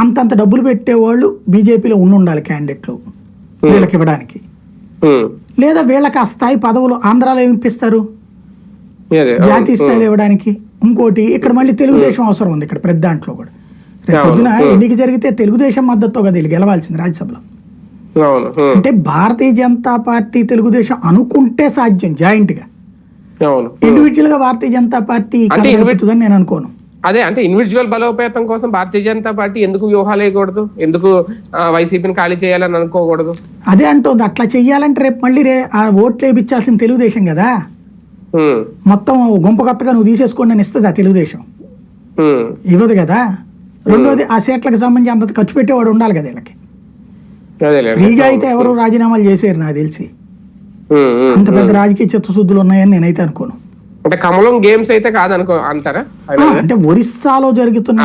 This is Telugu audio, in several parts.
అంతంత డబ్బులు పెట్టేవాళ్ళు బీజేపీలో ఉండి ఉండాలి క్యాండిడేట్లు వీళ్ళకి ఇవ్వడానికి. ఉమ్. లేదా వీళ్ళకి ఆ స్థాయి పదవులు ఆంధ్రాలో ఇప్పిస్తారు. జాతీయ స్థాయిలో ఇవ్వడానికి? ఇంకోటి ఇక్కడ మళ్ళీ తెలుగుదేశం అవసరం ఉంది ఇక్కడ ప్రతి దాంట్లో కూడా. పొద్దున. ఎన్నిక జరిగితే తెలుగుదేశం మద్దతుతో కదా వీళ్ళు గెలవాల్సింది రాజ్యసభలో. అంటే భారతీయ జనతా పార్టీ తెలుగుదేశం అనుకుంటే సాధ్యం జాయింట్గా ఇండివిజువల్గా భారతీయ జనతా పార్టీ నేను అనుకోను. అదే అంటే ఇండివిజువల్ బలోపేతం కోసం భారతీయ జనతా పార్టీ ఎందుకు వ్యూహాలు వేయకూడదు? ఎందుకు వైసీపీని ఖాళీ చేయాలని అనుకోకూడదు? అదే అంటుంది అట్లా చెయ్యాలంటే రేపు మళ్ళీ రే ఆ ఓట్లు వేయించాల్సిన తెలుగుదేశం కదా. మొత్తం గుంప కొత్తగా నువ్వు తీసేసుకోండి అని ఇస్తుంది ఆ తెలుగుదేశం. ఇవ్వదు కదా? రెండోది ఆ సీట్లకు సంబంధించి అంత ఖర్చు పెట్టేవాడు ఉండాలి కదా వీళ్ళకి. ఫ్రీగా అయితే ఎవరు రాజీనామాలు చేసేరు నాకు తెలిసి. అంత పెద్ద. రాజకీయ చిత్తశుద్ధులు ఉన్నాయని నేనైతే అనుకోను. అంటే కమలం గేమ్స్ అయితే కాదనుకో అంటారా? అంటే ఒరిస్సాలో జరుగుతున్న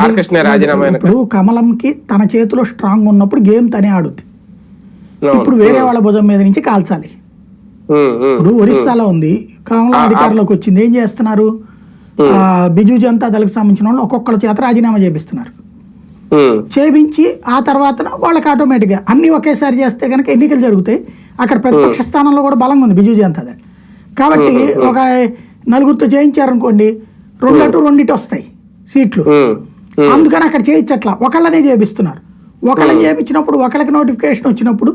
రాజీనామా? ఇప్పుడు కమలంకి తన చేతిలో స్ట్రాంగ్ ఉన్నప్పుడు గేమ్ తనే ఆడుద్ది. ఇప్పుడు వేరే వాళ్ళ భుజం మీద నుంచి కాల్చాలి. ఉమ్, ఉమ్. ఇప్పుడు ఒరిస్సాలో ఉంది. కమలం ఆ. అధికారంలోకి వచ్చింది. ఏం చేస్తున్నారు? బిజు జనతా దళకు సంబంధించిన వాళ్ళు ఒక్కొక్కళ్ళ చేత రాజీనామా చేపిస్తున్నారు. చేపించి ఆ తర్వాత వాళ్ళకి ఆటోమేటిక్గా అన్ని ఒకేసారి చేస్తే కనుక ఎన్నికలు జరుగుతాయి. అక్కడ ప్రతిపక్ష స్థానంలో కూడా బలంగా ఉంది బిజు జనతా దళ్. కాబట్టి ఒక నలుగురితో చేయించారనుకోండి రెండు అటు రెండిటి వస్తాయి సీట్లు. అందుకని అక్కడ చేయించట్లా. ఒకళ్ళనే చేపిస్తున్నారు. ఒకళ్ళని చేయించినప్పుడు ఒకళ్ళకి నోటిఫికేషన్ వచ్చినప్పుడు